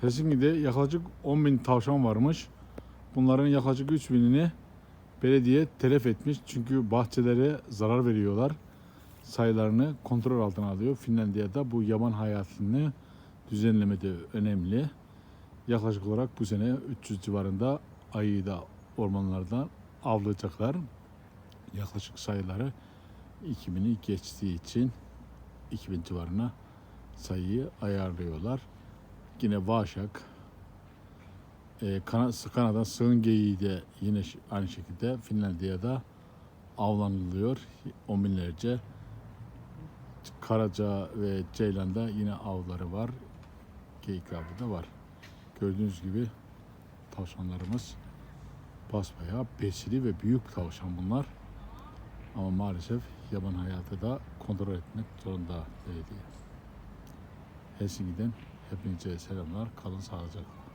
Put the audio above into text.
Helsinki'de yaklaşık 10 bin tavşan varmış. Bunların yaklaşık 3 binini belediye telef etmiş. Çünkü bahçelere zarar veriyorlar. Sayılarını kontrol altına alıyor. Finlandiya'da bu yaban hayatını düzenlemede önemli. Yaklaşık olarak bu sene 300 civarında ayı da ormanlardan avlayacaklar. Yaklaşık sayıları 2000'i geçtiği için 2000 civarına sayıyı ayarlıyorlar. Yine Vaşak, e, Kana, Kanada sığın geyiği de yine aynı şekilde Finlandiya'da avlanılıyor. On binlerce. Karaca ve Ceylan'da yine avları var. Geyik avı da var. Gördüğünüz gibi tavşanlarımız basbayağı besili ve büyük tavşan bunlar. Ama maalesef yaban hayatı da kontrol etmek zorunda belediye. Helsinki'den hepinize selamlar. Kalın sağlıcakla.